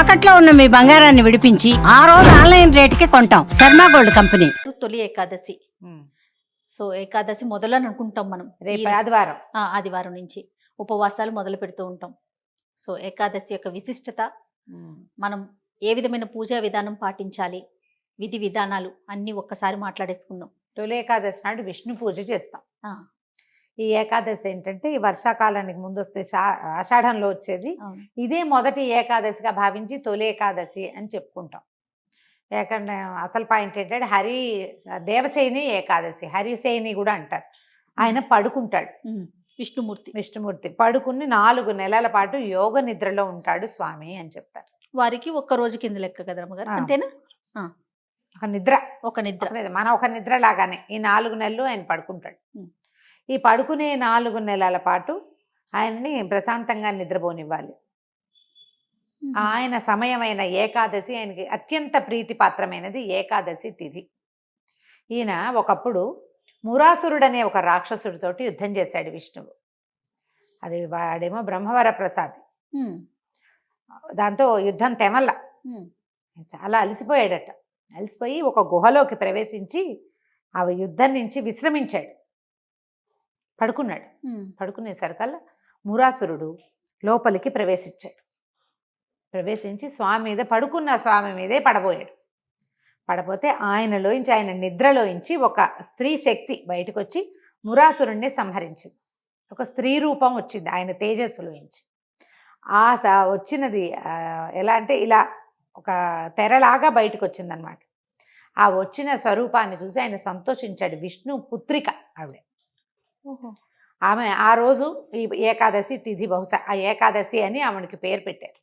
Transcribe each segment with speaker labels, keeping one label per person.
Speaker 1: తాకట్లో ఉన్న మీ బంగారాన్ని విడిపించి ఆ రోజు ఆన్లైన్ రేటుకి కొంటాం. Sharma gold company.
Speaker 2: Tholi Ekadashi. So Ekadashi మొదలని అనుకుంటాం మనం.
Speaker 3: రేపు ఆదివారం.
Speaker 2: ఆ, ఆదివారం నుంచి ఉపవాసాలు మొదలు పెడుతూ ఉంటాం. సో ఏకాదశి యొక్క విశిష్టత మనం ఏ విధమైన పూజా విధానం పాటించాలి విధి విధానాలు అన్నీ ఒక్కసారి మాట్లాడేసుకుందాం.
Speaker 3: తొలి ఏకాదశి నాడు విష్ణు పూజ చేస్తాం.
Speaker 2: ఆ,
Speaker 3: ఈ ఏకాదశి ఏంటంటే ఈ వర్షాకాలానికి ముందు వస్తే ఆషాఢంలో వచ్చేది. ఇదే మొదటి ఏకాదశిగా భావించి తొలి ఏకాదశి అని చెప్పుకుంటాం. ఏకంటే అసలు పాయింట్ ఏంటంటే హరి దేవసేని ఏకాదశి హరిసేని కూడా అంటారు. ఆయన పడుకుంటాడు.
Speaker 2: విష్ణుమూర్తి.
Speaker 3: విష్ణుమూర్తి పడుకుని నాలుగు నెలల పాటు యోగ నిద్రలో ఉంటాడు స్వామి అని చెప్తారు.
Speaker 2: వారికి ఒక్క రోజు కింద లెక్క కదా
Speaker 3: ఆ.
Speaker 2: అంతేనా?
Speaker 3: ఒక నిద్ర.
Speaker 2: ఒక నిద్ర.
Speaker 3: మన ఒక నిద్ర లాగానే. ఈ నాలుగు నెలలు ఆయన పడుకుంటాడు. ఈ పడుకునే నాలుగు నెలల పాటు ఆయన్ని ప్రశాంతంగా నిద్రపోనివ్వాలి. ఆయన సమయమైన ఏకాదశి ఆయనకి అత్యంత ప్రీతిపాత్రమైనది ఏకాదశి తిథి. ఈయన ఒకప్పుడు మురాసురుడు అనే ఒక రాక్షసుడితోటి యుద్ధం చేశాడు విష్ణువు. అది వాడేమో బ్రహ్మవర ప్రసాద్. దాంతో యుద్ధం తెమల్ల. చాలా అలసిపోయాడట. అలసిపోయి ఒక గుహలోకి ప్రవేశించి ఆ యుద్ధం నుంచి విశ్రమించాడు. పడుకున్నాడు.
Speaker 2: ఉమ్,
Speaker 3: పడుకునేసరికల్లా మురాసురుడు లోపలికి ప్రవేశించాడు. ప్రవేశించి స్వామి మీద పడుకున్న స్వామి మీదే పడబోయాడు. పడపోతే ఆయనలోంచి ఆయన నిద్రలోంచి ఒక స్త్రీ శక్తి బయటకు వచ్చి మురాసురుణ్ణి సంహరించింది. ఒక స్త్రీ రూపం వచ్చింది ఆయన తేజస్సులోంచి ఆ స వచ్చినది ఎలా అంటే ఇలా ఒక తెరలాగా బయటకు వచ్చిందనమాట ఆ వచ్చిన స్వరూపాన్ని చూసి ఆయన సంతోషించాడు విష్ణు పుత్రిక ఆవిడ. ఆమె ఆ రోజు ఈ ఏకాదశి తిథి బహుశా ఆ ఏకాదశి అని ఆమెకి పేరు పెట్టారు.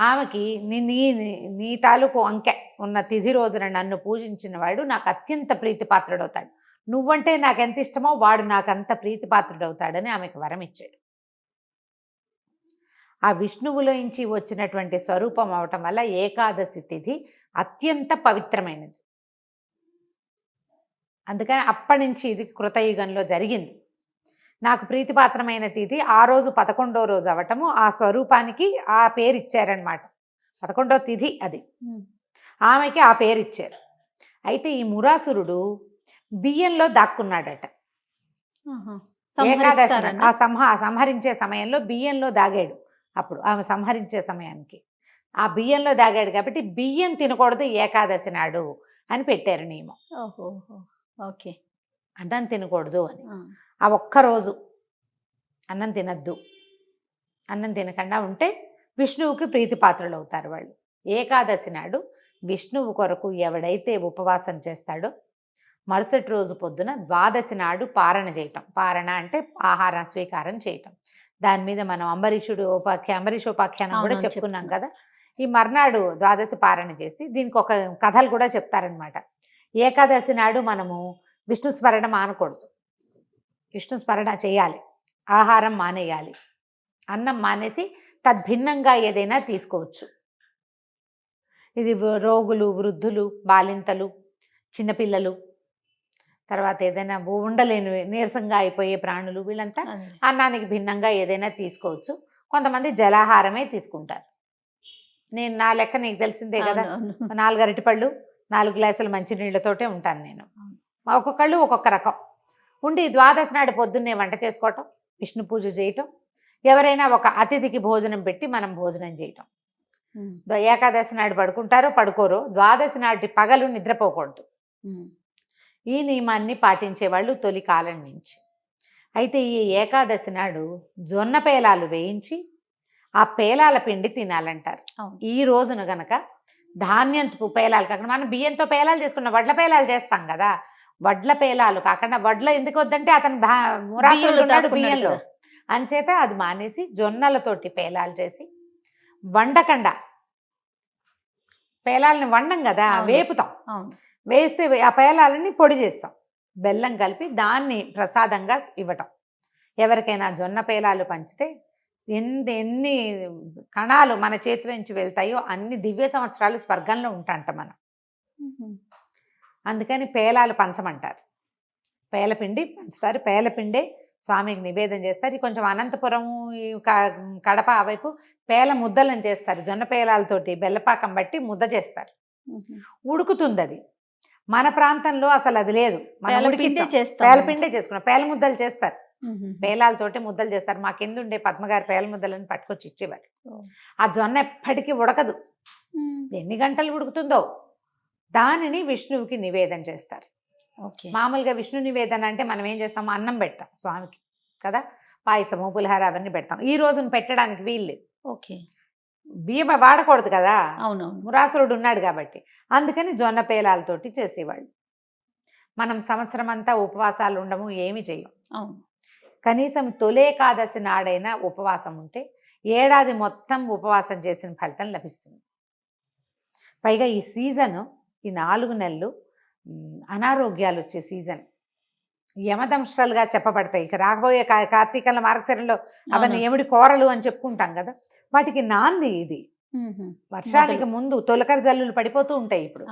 Speaker 3: ఆమెకి నీ నీ నీ తాలూకు అంకె ఉన్న తిథి రోజున నన్ను పూజించిన వాడు నాకు అత్యంత ప్రీతిపాత్రుడవుతాడు. నువ్వంటే నాకు ఎంత ఇష్టమో వాడు నాకు అంత ప్రీతిపాత్రుడవుతాడని ఆమెకు వరం ఇచ్చాడు. ఆ విష్ణువులోంచి వచ్చినటువంటి స్వరూపం అవటం వల్ల ఏకాదశి తిథి అత్యంత పవిత్రమైనది. అందుకని అప్పటి నుంచి ఇది కృతయుగంలో జరిగింది. నాకు ప్రీతిపాత్రమైన తిథి ఆ రోజు పదకొండో రోజు అవటము ఆ స్వరూపానికి ఆ పేరు ఇచ్చారనమాట పదకొండో తిథి అది. ఆమెకి ఆ పేరు ఇచ్చారు అయితే ఈ మురాసురుడు బియ్యంలో దాక్కున్నాడట. ఏకాదశి? ఆ సంహ సంహరించే సమయంలో బియ్యంలో దాగాడు. అప్పుడు ఆమె సంహరించే సమయానికి. ఆ బియ్యంలో దాగాడు కాబట్టి బియ్యం తినకూడదు ఏకాదశి నాడు అని పెట్టారు నియమం.
Speaker 2: ఓహో. ఓకే.
Speaker 3: అన్నం తినకూడదు అని.
Speaker 2: ఆ,
Speaker 3: ఒక్కరోజు అన్నం తినద్దు. అన్నం తినకుండా ఉంటే విష్ణువుకి ప్రీతిపాత్రులు అవుతారు వాళ్ళు. ఏకాదశి నాడు విష్ణువు కొరకు ఎవడైతే ఉపవాసం చేస్తాడో మరుసటి రోజు పొద్దున ద్వాదశి నాడు పారణ చేయటం. పారణ అంటే ఆహారం స్వీకారం చేయటం. దాని మీద మనం అంబరీషుడు ఉపాఖ్య అంబరీషోపాఖ్యానం కూడా
Speaker 2: అవునవును,
Speaker 3: చెప్పుకున్నాం
Speaker 2: చెప్పుకున్నాం.
Speaker 3: కదా! ఈ మర్నాడు ద్వాదశి పారణ చేసి దీనికి ఒక కథలు కూడా చెప్తారనమాట ఏకాదశి నాడు మనము విష్ణు స్మరణ మానకూడదు. విష్ణు స్మరణ చేయాలి. ఆహారం మానేయాలి. అన్నం మానేసి తద్భిన్నంగా ఏదైనా తీసుకోవచ్చు. ఇది రోగులు వృద్ధులు బాలింతలు చిన్నపిల్లలు తర్వాత ఏదైనా ఉండలేని నీరసంగా అయిపోయే ప్రాణులు వీళ్ళంతా. అన్నానికి భిన్నంగా ఏదైనా తీసుకోవచ్చు. కొంతమంది జలాహారమే తీసుకుంటారు. నేను నా లెక్క నీకు తెలిసిందే కదా.
Speaker 2: అవును, అవును.
Speaker 3: నాలుగు గ్లాసులు మంచినీళ్ళతోటే ఉంటాను నేను. ఒక్కొక్కళ్ళు ఒక్కొక్క రకం. ఉండి ద్వాదశి నాడు పొద్దున్నే వంట చేసుకోవటం విష్ణు పూజ చేయటం ఎవరైనా ఒక అతిథికి భోజనం పెట్టి మనం భోజనం చేయటం. ఏకాదశి నాడు పడుకుంటారో పడుకోరో ద్వాదశి నాటి పగలు నిద్రపోకూడదు. ఈ నియమాన్ని పాటించేవాళ్ళు తొలి కాలం నుంచి. అయితే ఈ ఏకాదశి నాడు జొన్న పేలాలు వేయించి ఆ పేలాల పిండి తినాలంటారు. ఈ రోజున గనక ధాన్యంతో పేలాలు కాకుండా మనం బియ్యంతో పేలాలు చేసుకున్న వడ్ల పేలాలు చేస్తాం కదా. వడ్ల పేలాలు కాకుండా వడ్ల ఎందుకు వద్దంటే అతను మురాసురుడు
Speaker 2: బియ్యంలో.
Speaker 3: అంచేత అది మానేసి జొన్నలతోటి పేలాలు చేసి వండకండా. పేలాలని వండం కదా. వేపుతాం. వేస్తే ఆ పేలాలని పొడి చేస్తాం. బెల్లం కలిపి దాన్ని ప్రసాదంగా ఇవ్వటం. ఎవరికైనా జొన్న పేలాలు పంచితే ఎన్ని ఎన్ని కణాలు మన చేతిలో నుంచి వెళ్తాయో అన్ని దివ్య సంవత్సరాలు స్వర్గంలో ఉంటాంట మనం. అందుకని పేలాలు పంచమంటారు. పేలపిండి పంచుతారు. పేలపిండే స్వామికి నివేదన చేస్తారు. కొంచెం అనంతపురం ఈ కడప ఆ వైపు పేల ముద్దలను చేస్తారు. జొన్న పేలాలతోటి బెల్లపాకం బట్టి ముద్ద చేస్తారు. ఉడుకుతుంది అది మన ప్రాంతంలో అసలు అది లేదు. మనం
Speaker 2: పేల
Speaker 3: ఉడికించాం.
Speaker 2: పిండే చేస్తాం.
Speaker 3: పేల పిండే చేసుకున్నాం. పేల ముద్దలు చేస్తారు. పేలాలతోటి ముద్దలు చేస్తారు. మా కింద ఉండే పద్మగారి పేల ముద్దలను పట్టుకొచ్చి ఇచ్చేవారు. ఆ జొన్న ఎప్పటికీ ఉడకదు. ఎన్ని గంటలు ఉడుకుతుందో దానిని విష్ణువుకి నివేదన చేస్తారు.
Speaker 2: ఓకే.
Speaker 3: మామూలుగా విష్ణు నివేదన అంటే మనం ఏం చేస్తాం అన్నం పెడతాం స్వామికి కదా? పాయసము పులిహార అవన్నీ పెడతాం. ఈ రోజున పెట్టడానికి వీల్లేదు
Speaker 2: ఓకే.
Speaker 3: బియ్యం వాడకూడదు కదా?
Speaker 2: అవునవును.
Speaker 3: మురాసురుడు ఉన్నాడు కాబట్టి. అందుకని జొన్న పేలాలతోటి చేసేవాళ్ళు. మనం సంవత్సరం అంతా ఉపవాసాలు ఉండము ఏమి చేయం
Speaker 2: అవును.
Speaker 3: కనీసం తొలేకాదశి నాడైనా ఉపవాసం ఉంటే ఏడాది మొత్తం ఉపవాసం చేసిన ఫలితం లభిస్తుంది. పైగా ఈ సీజను ఈ నాలుగు నెలలు అనారోగ్యాలు వచ్చే సీజన్. యమదంశాలుగా చెప్పబడతాయి. ఇక కా- కార్తీకంలో మార్గశిరంలో అవన్నీ
Speaker 2: అవును.
Speaker 3: ఎమిడి కోరలు అని చెప్పుకుంటాం కదా. వాటికి నాంది ఇది.
Speaker 2: మ్మ్.
Speaker 3: వర్షానికి ముందు తొలకరి జల్లులు పడిపోతూ ఉంటాయి ఇప్పుడు.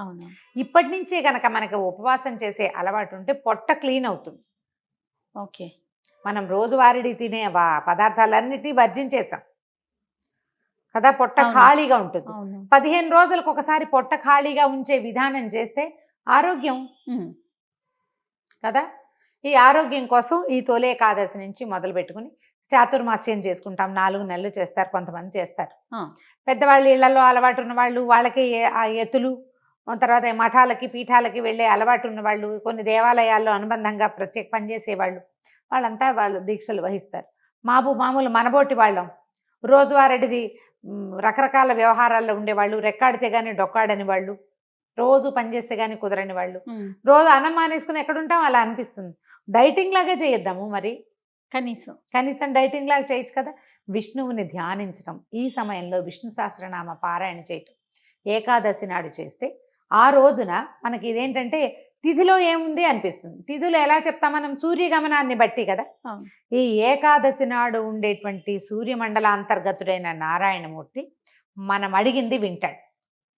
Speaker 3: ఇప్పటి నుంచే గనక మనకి ఉపవాసం చేసే అలవాటు ఉంటే పొట్ట క్లీన్ అవుతుంది.
Speaker 2: ఓకే.
Speaker 3: మనం రోజువారీ తినే వా- పదార్థాలన్నిటినీ వర్జించేసాం కదా పొట్ట. ఖాళీగా ఉంటుంది పదిహేను రోజులకు ఒకసారి పొట్ట ఖాళీగా ఉంచే విధానం చేస్తే ఆరోగ్యం. కదా ఈ ఆరోగ్యం కోసం ఈ తొలి ఏకాదశి నుంచి మొదలు పెట్టుకుని చాతుర్మాస్యం చేసుకుంటాం నాలుగు నెలలు చేస్తారు కొంతమంది చేస్తారు. పెద్దవాళ్ళు ఇళ్ళలో అలవాటు ఉన్న వాళ్ళు వాళ్ళకి ఆ ఎత్తులు తర్వాత మఠాలకి పీఠాలకి వెళ్ళే అలవాటు ఉన్న వాళ్ళు కొన్ని దేవాలయాల్లో అనుబంధంగా ప్రత్యేక పనిచేసేవాళ్ళు వాళ్ళంతా వాళ్ళు దీక్షలు వహిస్తారు. మాబు మామూలు మనబోటి వాళ్ళం. రోజువారీది మ్, రకరకాల వ్యవహారాల్లో ఉండేవాళ్ళు రెక్కాడితే కానీ డొక్కాడని వాళ్ళు రోజు పనిచేస్తే కానీ కుదరని వాళ్ళు. రోజు అన్నం మానేసుకుని ఎక్కడుంటాం అలా అనిపిస్తుంది. డైటింగ్ లాగా చేయిద్దాము మరి?
Speaker 2: కనీసం.
Speaker 3: కనీసం డైటింగ్ లాగా చేయొచ్చు కదా? విష్ణువుని ధ్యానించడం ఈ సమయంలో విష్ణు సహస్రనామ పారాయణ చేయటం. ఏకాదశి నాడు చేస్తే ఆ రోజున మనకి ఇదేంటంటే తిథిలో ఏముంది అనిపిస్తుంది. తిథులు ఎలా చెప్తాం మనం? సూర్యగమనాన్ని బట్టి కదా. ఈ ఏకాదశి నాడు ఉండేటువంటి సూర్యమండల అంతర్గతుడైన నారాయణమూర్తి మనం అడిగింది వింటాడు.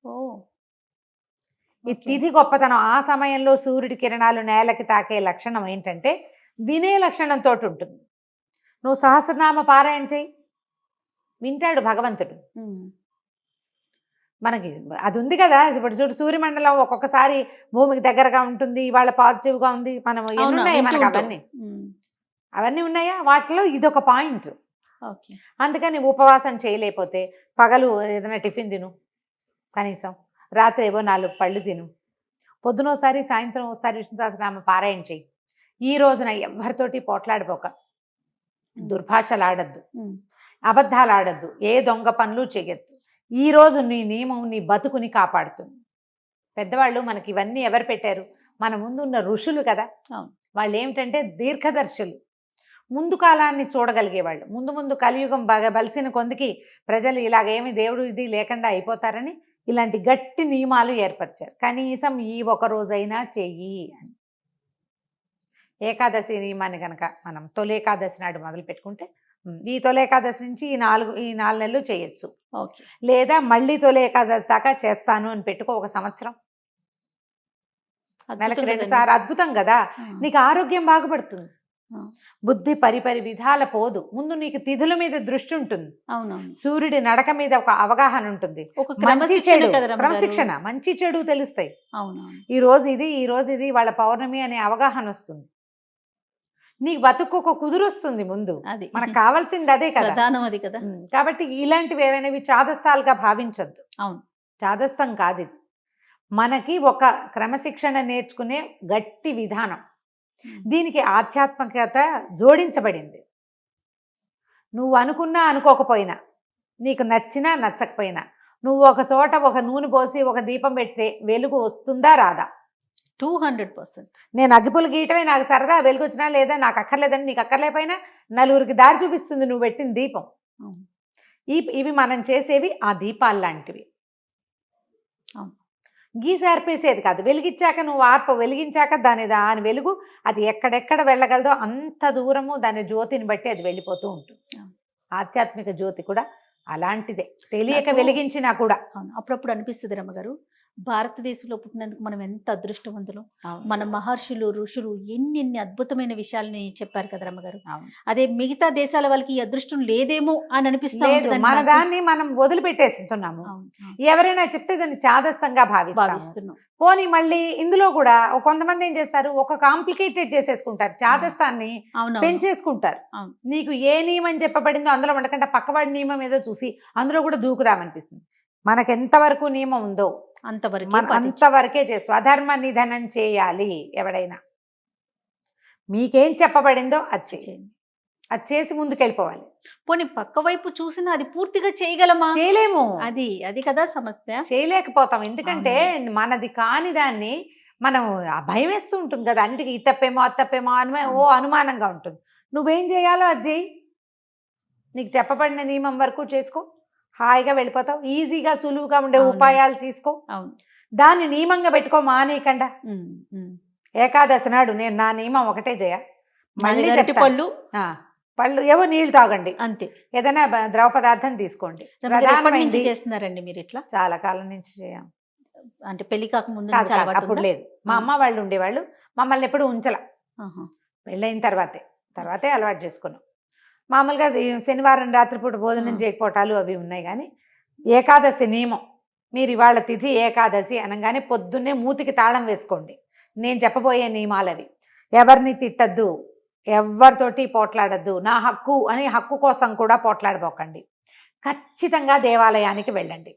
Speaker 2: ఓ.
Speaker 3: ఈ. తిథి గొప్పతనం ఆ సమయంలో సూర్యుడి కిరణాలు నేలకి తాకే లక్షణం ఏంటంటే వినే లక్షణంతో ఉంటుంది. నువ్వు సహస్రనామ పారాయణ చేయి వింటాడు భగవంతుడు. మనకి అది ఉంది కదా ఇప్పుడు చూడు సూర్యమండలం ఒక్కొక్కసారి భూమికి దగ్గరగా ఉంటుంది ఇవాళ పాజిటివ్గా ఉంది మనం ఉన్నాయి మనకి. అవన్నీ. అవన్నీ ఉన్నాయా? వాటిలో ఇదొక పాయింట్.
Speaker 2: ఓకే.
Speaker 3: అందుకని ఉపవాసం చేయలేకపోతే పగలు ఏదైనా టిఫిన్ తిను కనీసం రాత్రి ఏవో నాలుగు పళ్ళు తిను. పొద్దునోసారి సాయంత్రం ఒకసారి విష్ణు సహస్రనామ పారాయణ చెయ్యి. ఈ రోజున ఎవరితోటి పోట్లాడిపోక. దుర్భాషలు ఆడద్దు. అబద్ధాలు ఆడద్దు ఏ దొంగ పనులు చేయొద్దు ఈ రోజు నీ నియమం నీ బతుకుని కాపాడుతుంది. పెద్దవాళ్ళు మనకి ఇవన్నీ ఎవరు పెట్టారు? మన ముందు ఉన్న ఋషులు కదా. వాళ్ళు ఏమిటంటే దీర్ఘదర్శులు. ముందు కాలాన్ని చూడగలిగేవాళ్ళు. ముందు ముందు కలియుగం బాగా బలిసిన కొందికి ప్రజలు ఇలాగేమి దేవుడు ఇది లేకుండా అయిపోతారని ఇలాంటి గట్టి నియమాలు ఏర్పరిచారు. కనీసం ఈ ఒక రోజైనా చెయ్యి అని. ఏకాదశి నియమాన్ని కనుక మనం తొలి ఏకాదశి నాడు మొదలు పెట్టుకుంటే ఈ తొలి ఏకాదశి నుంచి ఈ నాలుగు ఈ నాలుగు నెలలు చేయొచ్చు. లేదా మళ్ళీ తొలి ఏకాదశి దాకా చేస్తాను అని పెట్టుకో ఒక సంవత్సరం. నెలకి
Speaker 2: అద్భుతం
Speaker 3: రెండు. సార్లు అద్భుతం కదా. నీకు ఆరోగ్యం బాగుపడుతుంది. బుద్ధి పరిపరి విధాల పోదు. ముందు నీకు తిథుల మీద దృష్టి ఉంటుంది.
Speaker 2: అవునవును.
Speaker 3: సూర్యుడి నడక మీద ఒక అవగాహన ఉంటుంది.
Speaker 2: ఒక
Speaker 3: మంచి
Speaker 2: క్రమశిక్షణ
Speaker 3: చెడు. క్రమశిక్షణ మంచి చెడు తెలుస్తాయి.
Speaker 2: అవునవును.
Speaker 3: ఈ రోజు ఇది ఈ రోజు ఇది వాళ్ళ పౌర్ణమి అనే అవగాహన వస్తుంది. నీకు బతుకు ఒక కుదురొస్తుంది ముందు.
Speaker 2: అది.
Speaker 3: మనకు కావాల్సింది అదే కదా.
Speaker 2: ప్రధానం అది కదా.
Speaker 3: కాబట్టి ఇలాంటివి ఏవైనవి చాదస్తాలుగా భావించద్దు.
Speaker 2: అవును.
Speaker 3: చాదస్తం కాదు. ఇది మనకి ఒక క్రమశిక్షణ నేర్చుకునే గట్టి విధానం. దీనికి ఆధ్యాత్మికత జోడించబడింది. నువ్వు అనుకున్నా అనుకోకపోయినా నీకు నచ్చినా నచ్చకపోయినా నువ్వు ఒక చోట ఒక నూనె పోసి ఒక దీపం పెడితే వెలుగు వస్తుందా రాదా?
Speaker 2: Two hundred percent.
Speaker 3: నేను అగ్గిపులు గీయటమే నాకు సరదా వెలుగు వచ్చినా లేదా నాకు అక్కర్లేదని నీకు అక్కర్లేకపోయినా నలుగురికి దారి చూపిస్తుంది నువ్వు పెట్టిన దీపం. ఈ ఇవి మనం చేసేవి ఆ దీపాలు లాంటివి. గీసి ఆర్పేసేది కాదు. వెలిగించాక నువ్వు ఆర్ప వెలిగించాక దాని దాని వెలుగు అది ఎక్కడెక్కడ వెళ్ళగలదో అంత దూరము దాని జ్యోతిని బట్టి అది వెళ్ళిపోతూ ఉంటుంది. ఆధ్యాత్మిక జ్యోతి కూడా అలాంటిదే. తెలియక వెలిగించినా కూడా.
Speaker 2: అవును. అప్పుడప్పుడు అనిపిస్తుంది రమ్మగారు. భారతదేశంలో పుట్టినందుకు మనం ఎంత అదృష్టవంతులు. మన మహర్షులు ఋషులు ఎన్ని ఎన్ని అద్భుతమైన విషయాల్ని చెప్పారు కదా రమ్మగారు. అదే మిగతా దేశాల వాళ్ళకి ఈ అదృష్టం లేదేమో అని అనిపిస్తా
Speaker 3: లేదు
Speaker 2: ఉంటుందండి
Speaker 3: మన. దాన్ని మనం వదిలిపెట్టేస్తున్నాము. ఎవరైనా చెప్తే దాన్ని చాదస్తంగా
Speaker 2: భావిస్తున్నాం.
Speaker 3: పోనీ మళ్ళీ ఇందులో కూడా కొంతమంది ఏం చేస్తారు? ఒక కాంప్లికేటెడ్ చేసేసుకుంటారు. చాదస్తాన్ని పెంచేసుకుంటారు. నీకు ఏ నియమం చెప్పబడిందో అందులో ఉండకంటే పక్కవాడి నియమం ఏదో చూసి అందులో కూడా దూకుదామనిపిస్తుంది. మనకు ఎంతవరకు నియమం ఉందో.
Speaker 2: అంతవరకు
Speaker 3: మనం అంతవరకే చే స్వధర్మ నిధనం చేయాలి ఎవడైనా. మీకేం చెప్పబడిందో అది చేయి. అది చేసి ముందుకెళ్ళిపోవాలి.
Speaker 2: పోనీ పక్క వైపు చూసినా అది పూర్తిగా చేయగలమా?
Speaker 3: చేయలేము.
Speaker 2: అది అది కదా సమస్య.
Speaker 3: చేయలేకపోతాం. ఎందుకంటే మనది కాని దాన్ని మనం ఆ భయం వేస్తూ ఉంటుంది కదా. అన్నిటికీ ఈ తప్పేమో అది తప్పేమో అనుమా ఓ అనుమానంగా ఉంటుంది. నువ్వేం చేయాలో అది చేయి. నీకు చెప్పబడిన నియమం వరకు చేసుకో. హాయిగా వెళ్ళిపోతావు. ఈజీగా సులువుగా ఉండే. ఉపాయాలు తీసుకో. దాన్ని నియమంగా పెట్టుకో మానేయకుండా. ఏకాదశి నాడు నేను నా నియమం ఒకటే చేయ మళ్ళీ.
Speaker 2: పళ్ళు?
Speaker 3: ఆ, పళ్ళు ఏవో నీళ్ళు తాగండి.
Speaker 2: అంతే.
Speaker 3: ఏదైనా ద్రవ పదార్థం తీసుకోండి. ప్రధానమైంది
Speaker 2: చేస్తున్నారండి మీరు ఇట్లా?
Speaker 3: చాలా కాలం నుంచి చేయం.
Speaker 2: అంటే పెళ్ళి కాక ముందు
Speaker 3: కాదు,
Speaker 2: నుంచి
Speaker 3: కాదు,
Speaker 2: అలవాటు
Speaker 3: అప్పుడు? లేదు. మా అమ్మ వాళ్ళు ఉండేవాళ్ళు. మమ్మల్ని ఎప్పుడు ఉంచల. పెళ్ళైన తర్వాతే. తర్వాతే అలవాటు చేసుకున్నాం. మామూలుగా శనివారం రాత్రిపూట భోజనం. చేయకపోవటాలు అవి ఉన్నాయి కానీ ఏకాదశి నియమం మీరు ఇవాళ తిథి ఏకాదశి అనగానే పొద్దున్నే మూతికి తాళం వేసుకోండి నేను చెప్పబోయే నియమాలు అవి ఎవరిని తిట్టద్దు ఎవరితోటి పోట్లాడద్దు నా హక్కు అని హక్కు కోసం కూడా పోట్లాడబోకండి ఖచ్చితంగా దేవాలయానికి వెళ్ళండి.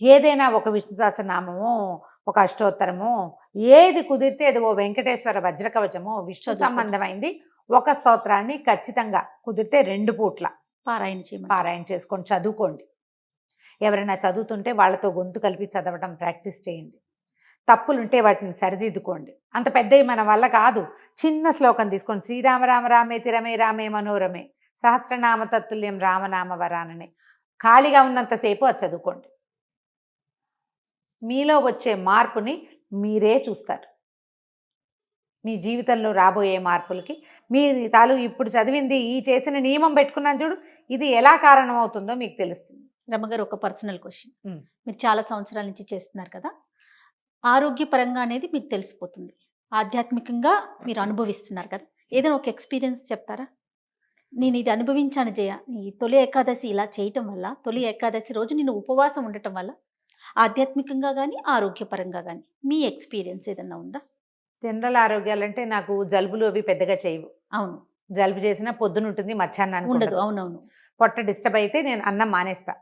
Speaker 3: ఏదైనా ఒక విష్ణు సహస్రనామమో ఒక అష్టోత్తరమో ఏది కుదిరితే అది ఓ వెంకటేశ్వర వజ్రకవచమో విష్ణు. సంబంధమైంది ఒక స్తోత్రాన్ని ఖచ్చితంగా కుదిరితే రెండు పూట్ల
Speaker 2: పారాయణ చేయమని.
Speaker 3: పారాయణ చేసుకొని చదువుకోండి. ఎవరైనా చదువుతుంటే వాళ్ళతో గొంతు కలిపి చదవడం ప్రాక్టీస్ చేయండి. తప్పులుంటే వాటిని సరిదిద్దుకోండి. అంత పెద్దవి మన వల్ల కాదు. చిన్న శ్లోకం తీసుకోండి శ్రీరామ రామ రామే తిరమే రామే మనోరమే సహస్రనామ తత్తుల్యం రామనామ వరాననే ఖాళీగా ఉన్నంతసేపు అది చదువుకోండి. మీలో వచ్చే మార్పుని మీరే చూస్తారు. మీ జీవితంలో రాబోయే మార్పులకి. మీరు తాలు ఇప్పుడు చదివింది ఈ చేసిన నియమం పెట్టుకున్నాను చూడు ఇది ఎలా కారణమవుతుందో మీకు తెలుస్తుంది.
Speaker 2: రమ్మగారు ఒక పర్సనల్ క్వశ్చన్. మీరు చాలా సంవత్సరాల నుంచి చేస్తున్నారు కదా ఆరోగ్యపరంగా అనేది మీకు తెలిసిపోతుంది. ఆధ్యాత్మికంగా మీరు అనుభవిస్తున్నారు కదా. ఏదైనా ఒక ఎక్స్పీరియన్స్ చెప్తారా? నేను ఇది అనుభవించాను జయ ఈ తొలి ఏకాదశి ఇలా చేయటం వల్ల తొలి ఏకాదశి రోజు నేను ఉపవాసం ఉండటం వల్ల ఆధ్యాత్మికంగా కానీ ఆరోగ్యపరంగా కానీ మీ ఎక్స్పీరియన్స్ ఏదన్నా ఉందా?
Speaker 3: జనరల్ ఆరోగ్యాలంటే నాకు జలుబులు అవి పెద్దగా చేయవు.
Speaker 2: అవును.
Speaker 3: జలుబు చేసినా పొద్దున ఉంటుంది మధ్యాహ్నానికి
Speaker 2: ఉండదు. అవునవును.
Speaker 3: పొట్ట డిస్టర్బ్ అయితే నేను అన్నం మానేస్తా.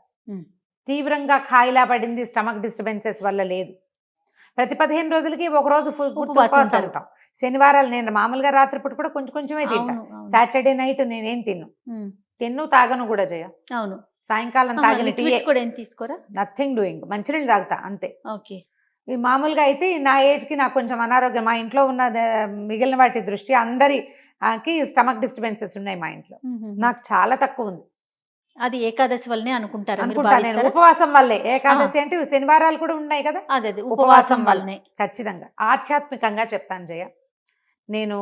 Speaker 3: తీవ్రంగా ఖాయిలా పడింది స్టమక్ డిస్టర్బెన్సెస్ వల్ల లేదు. ప్రతి పదిహేను రోజులకి ఒక రోజు ఫుల్
Speaker 2: ఉపవాసం.
Speaker 3: ఉంటాం. శనివారాలు నేను మామూలుగా రాత్రిపూట కూడా కొంచెం కొంచెమే తింటా.
Speaker 2: అవును. అవును.
Speaker 3: సాటర్డే నైట్ నేనేం తిన్ను? తిన్ను తాగను కూడా చేయ
Speaker 2: అవును.
Speaker 3: సాయంకాలం తాగిన టీ
Speaker 2: కూడా ఏం తీసుకోరా?
Speaker 3: Nothing doing. మంచినీళ్ళు తాగుతా అంతే.
Speaker 2: ఓకే.
Speaker 3: ఈ మామూలుగా అయితే నా ఏజ్కి నాకు కొంచెం అనారోగ్యం. మా ఇంట్లో ఉన్న మిగిలిన వాటి దృష్ట్యా అందరి కి స్టమక్ డిస్టర్బెన్సెస్ ఉన్నాయి మా ఇంట్లో. నాకు చాలా తక్కువ ఉంది.
Speaker 2: అది ఏకాదశి వల్లనే అనుకుంటారా మీరు
Speaker 3: అనుకుంటా నేను.
Speaker 2: భావిస్తారా?
Speaker 3: ఉపవాసం వల్లే. ఏకాదశి అంటే శనివారాలు కూడా ఉన్నాయి కదా?
Speaker 2: అదే.
Speaker 3: ఉపవాసం
Speaker 2: ఉపవాసం
Speaker 3: వల్ల.
Speaker 2: వల్లనే.
Speaker 3: ఖచ్చితంగా. ఆధ్యాత్మికంగా చెప్తాను జయ. నేను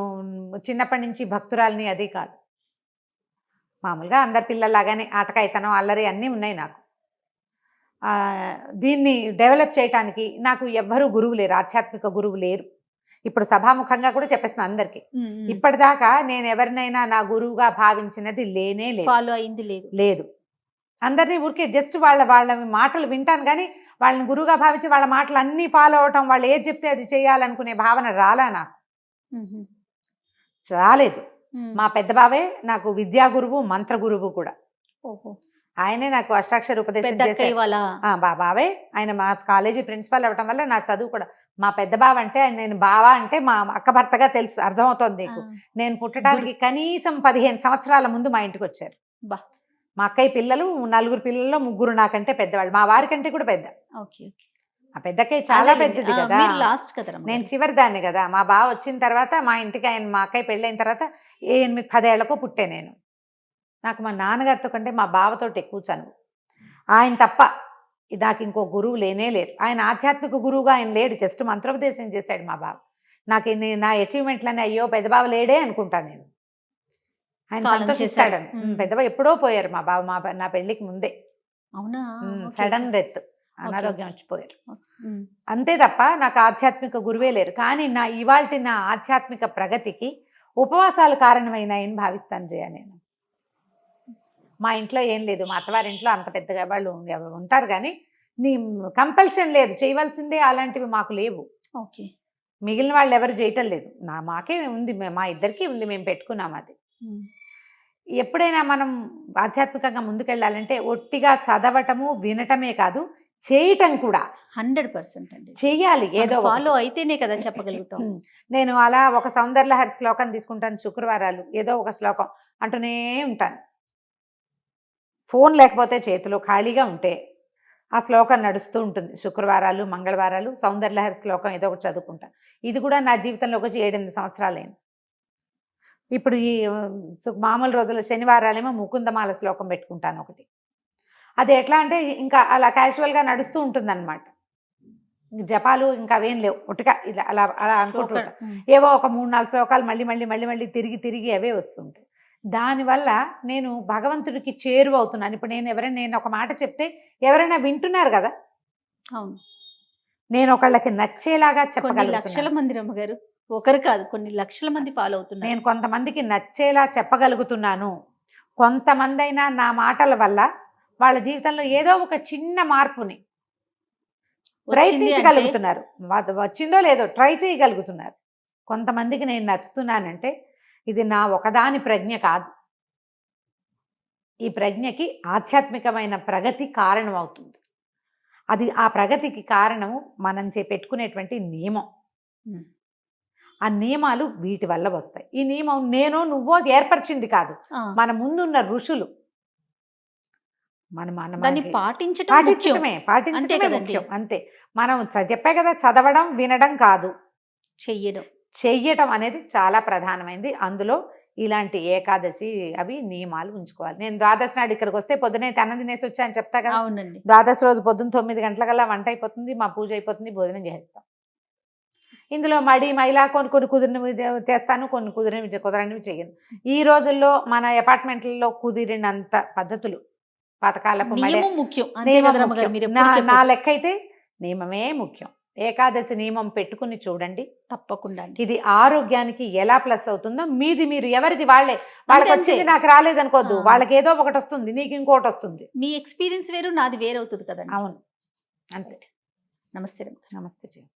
Speaker 3: చిన్నప్పటి నుంచి భక్తురాలిని అది కాదు. మామూలుగా అందరి పిల్లల్లాగానే ఆటకాయితనం అల్లరి అన్నీ ఉన్నాయి నాకు. దీన్ని డెవలప్ చేయటానికి నాకు ఎవ్వరూ గురువు లేరు ఆధ్యాత్మిక గురువు లేరు. ఇప్పుడు సభాముఖంగా కూడా చెప్పేస్తున్నా అందరికీ. ఇప్పటిదాకా నేను ఎవరినైనా నా గురువుగా భావించినది లేనే లేదు.
Speaker 2: ఫాలో అయింది లేదు.
Speaker 3: లేదు. అందరినీ ఊరికే జస్ట్ వాళ్ళ వాళ్ళ మాటలు వింటాను కానీ వాళ్ళని గురువుగా భావించి వాళ్ళ మాటలు అన్నీ ఫాలో అవటం వాళ్ళు ఏది చెప్తే అది చేయాలనుకునే భావన రాలా నాకు. రాలేదు. మా పెద్ద బావే నాకు విద్యా గురువు మంత్ర గురువు కూడా.
Speaker 2: ఓహో.
Speaker 3: ఆయనే నాకు అష్టాక్షర ఉపదేశం
Speaker 2: పెద్ద అక్కయ్య
Speaker 3: చేశారు.
Speaker 2: వాళ్ళ
Speaker 3: ఆ, బా బావే ఆయన మా కాలేజీ ప్రిన్సిపల్ అవ్వటం వల్ల నా చదువు కూడా మా పెద్ద బావ అంటే ఆయన నేను బావ అంటే మా అక్క భర్తగా తెలుసు అర్థమవుతోంది నీకు. నేను పుట్టడానికి కనీసం పదిహేను సంవత్సరాల ముందు మా ఇంటికి వచ్చారు.
Speaker 2: బా.
Speaker 3: మా అక్కయ్య పిల్లలు నలుగురు పిల్లల్లో ముగ్గురు నాకంటే పెద్దవాళ్ళు మా వారికంటే కూడా పెద్ద.
Speaker 2: ఓకే
Speaker 3: ఆ పెద్దక్కయ్య చాలా. పెద్దది కదా.
Speaker 2: లాస్ట్ కదా
Speaker 3: నేను. చివరి దాన్ని కదా. మా బావ వచ్చిన తర్వాత మా ఇంటికి ఆయన మా అక్కయ్య పెళ్ళైన తర్వాత ఎనిమిది పదేళ్ళకు పుట్టే నేను. నాకు మా నాన్నగారితో కంటే మా బావతోటి ఎక్కువ చనువు. ఆయన తప్ప నాకు ఇంకో గురువు లేనే లేరు. ఆయన ఆధ్యాత్మిక గురువుగా ఆయన లేడు. జస్ట్ మంత్రోపదేశం చేశాడు మా బావ. నాకు నా అచీవ్మెంట్లని అయ్యో పెద్ద బావ లేడే అనుకుంటాను నేను. ఆయన సంతోషిస్తాడని. పెద్దవ ఎప్పుడో పోయారు మా బావ. మా నా పెళ్ళికి ముందే.
Speaker 2: అవునా?
Speaker 3: సడన్. డెత్. అనారోగ్యం వచ్చిపోయారు అంతే తప్ప నాకు ఆధ్యాత్మిక గురువే లేరు. కానీ నా ఇవాల్టి నా ఆధ్యాత్మిక ప్రగతికి ఉపవాసాలు కారణమైనాయని భావిస్తాను జయ నేను. మా ఇంట్లో ఏం లేదు మా అత్తవారింట్లో అంత పెద్దగా వాళ్ళు ఉంటారు కానీ నీ కంపల్షన్ లేదు చేయవలసిందే అలాంటివి మాకు లేవు.
Speaker 2: ఓకే.
Speaker 3: మిగిలిన వాళ్ళు ఎవరు చేయటం లేదు. నా మాకే ఉంది మే- ఇద్దరికి ఉంది మేము పెట్టుకున్నాం అది. ఎప్పుడైనా మనం ఆధ్యాత్మికంగా ముందుకెళ్ళాలంటే ఒట్టిగా చదవటము వినటమే కాదు చేయటం కూడా.
Speaker 2: హండ్రెడ్ పర్సెంట్ అండి.
Speaker 3: చెయ్యాలి ఏదో.
Speaker 2: ఫాలో అయితేనే కదా చెప్పగలుగుతాం.
Speaker 3: నేను అలా ఒక సౌందర్యలహరి శ్లోకం తీసుకుంటాను శుక్రవారాలు ఏదో ఒక శ్లోకం అంటూనే ఉంటాను. ఫోన్ లేకపోతే చేతిలో ఖాళీగా ఉంటే ఆ శ్లోకం నడుస్తూ ఉంటుంది. శుక్రవారాలు మంగళవారాలు సౌందర్యలహరి శ్లోకం ఏదో ఒకటి చదువుకుంటాను ఇది కూడా నా జీవితంలో వచ్చి ఏడెనిమిది సంవత్సరాలు ఇప్పుడు ఈ మామూలు రోజుల శనివారాలేమో ముకుందమాల శ్లోకం పెట్టుకుంటాను ఒకటి. అది ఎట్లా అంటే ఇంకా అలా క్యాజువల్గా నడుస్తూ ఉంటుందన్నమాట. జపాలు ఇంకా అవేం లేవు. ఒట్టుగా ఇలా అలా అలా అనుకుంటూ ఉంటా.
Speaker 2: ఉమ్,
Speaker 3: ఏవో ఒక మూడు నాలుగు శ్లోకాలు మళ్ళీ మళ్ళీ మళ్ళీ మళ్ళీ తిరిగి తిరిగి అవే వస్తుంటాయి. దానివల్ల నేను భగవంతుడికి చేరువ అవుతున్నాను ఇప్పుడు నేను ఎవరైనా నేను ఒక మాట చెప్తే ఎవరైనా వింటున్నారు కదా?
Speaker 2: అవును.
Speaker 3: నేను ఒకళ్ళకి నచ్చేలాగా
Speaker 2: కొన్ని లక్షల మంది రమ్మగారు ఒకరు కాదు కొన్ని లక్షల మంది ఫాలో అవుతున్నారు.
Speaker 3: నేను కొంతమందికి నచ్చేలా చెప్పగలుగుతున్నాను. కొంతమంది అయినా నా మాటల వల్ల వాళ్ళ జీవితంలో ఏదో ఒక చిన్న మార్పుని ప్రయత్నించగలుగుతున్నారు. వచ్చిందో లేదో ట్రై చేయగలుగుతున్నారు. కొంతమందికి నేను నచ్చుతున్నానంటే ఇది నా ఒకదాని ప్రజ్ఞ కాదు. ఈ ప్రజ్ఞకి ఆధ్యాత్మికమైన ప్రగతి కారణం అవుతుంది అది ఆ ప్రగతికి కారణము మనం చే పెట్టుకునేటువంటి నియమం. ఆ నియమాలు వీటి వల్ల వస్తాయి. ఈ నియమం నేను నువ్వో ఏర్పరిచింది కాదు. మన ముందున్న ఋషులు. మన మన
Speaker 2: దాన్ని పాటించడం ముఖ్యం.
Speaker 3: పాటించడమే. ముఖ్యం. అంతే. మనం చెప్పే కదా చదవడం వినడం కాదు.
Speaker 2: చెయ్యడం.
Speaker 3: చెయ్యటం అనేది చాలా ప్రధానమైంది. అందులో ఇలాంటి ఏకాదశి అవి నియమాలు ఉంచుకోవాలి. నేను ద్వాదశి నాడు ఇక్కడికి వస్తే పొద్దునే తన తినేసి వచ్చా అని చెప్తా కదా.
Speaker 2: అవునండి.
Speaker 3: ద్వాదశి రోజు పొద్దున్న తొమ్మిది గంటలకల్లా వంట అయిపోతుంది. మా పూజ అయిపోతుంది. భోజనం చేస్తాం ఇందులో మడి మైలా కొన్ని కొన్ని కుదిరినవి చేస్తాను. కొన్ని కుదిరినవి కుదరనివి చేయను ఈ రోజుల్లో మన అపార్ట్మెంట్లలో కుదిరినంత పద్ధతులు
Speaker 2: నియమం ముఖ్యం.
Speaker 3: నా. లెక్క అయితే నియమమే ముఖ్యం. ఏకాదశి నియమం పెట్టుకుని చూడండి
Speaker 2: తప్పకుండా.
Speaker 3: ఇది ఆరోగ్యానికి ఎలా ప్లస్ అవుతుందో మీది మీరు ఎవరిది వాళ్ళే వాళ్ళకి వచ్చింది. నాకు రాలేదనుకోద్దు. వాళ్ళకి ఏదో ఒకటి వస్తుంది నీకు ఇంకోటి వస్తుంది
Speaker 2: మీ ఎక్స్పీరియన్స్ వేరు నాది వేరవుతుంది కదండి
Speaker 3: అవును అంతే
Speaker 2: నమస్తే.
Speaker 3: నమస్తే చెయ్యి